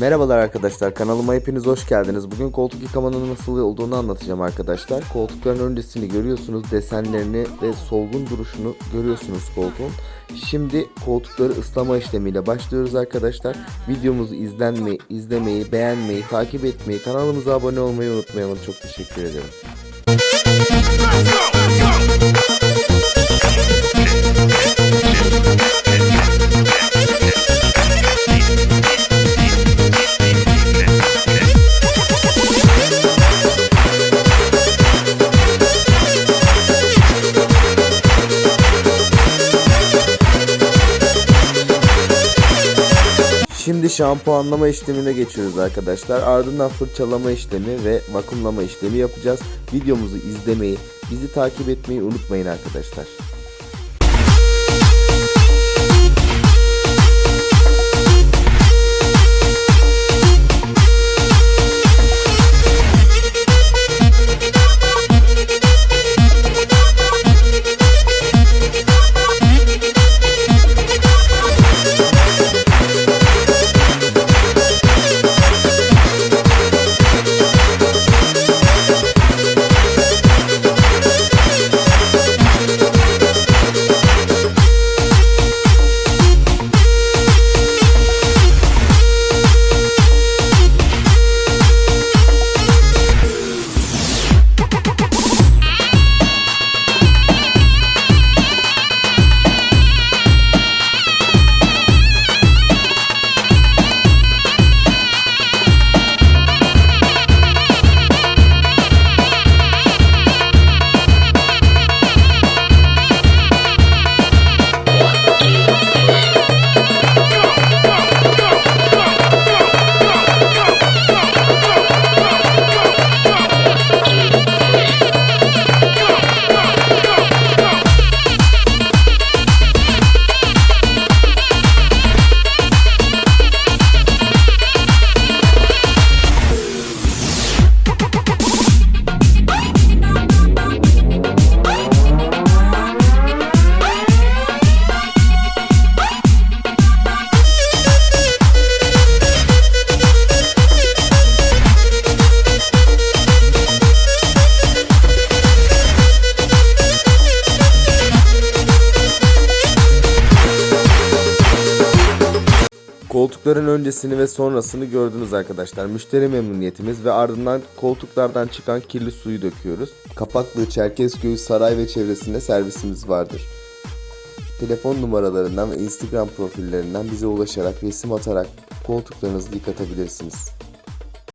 Merhabalar arkadaşlar kanalıma hepiniz hoş geldiniz. Bugün koltuk yıkamanın nasıl olduğunu anlatacağım arkadaşlar. Koltukların öncesini görüyorsunuz, desenlerini ve solgun duruşunu görüyorsunuz koltuğun. Şimdi koltukları ıslama işlemiyle başlıyoruz arkadaşlar. Videomuzu izlenmeyi, izlemeyi, beğenmeyi, takip etmeyi, kanalımıza abone olmayı unutmayalım. Çok teşekkür ederim. Şimdi şampuanlama işlemine geçiyoruz arkadaşlar. Ardından fırçalama işlemi ve vakumlama işlemi yapacağız. Videomuzu izlemeyi, bizi takip etmeyi unutmayın arkadaşlar. Koltukların öncesini ve sonrasını gördünüz arkadaşlar. Müşteri memnuniyetimiz ve ardından koltuklardan çıkan kirli suyu döküyoruz. Kapaklı Çerkezköy Saray ve çevresinde servisimiz vardır. Telefon numaralarından ve Instagram profillerinden bize ulaşarak resim atarak koltuklarınızı yıkatabilirsiniz.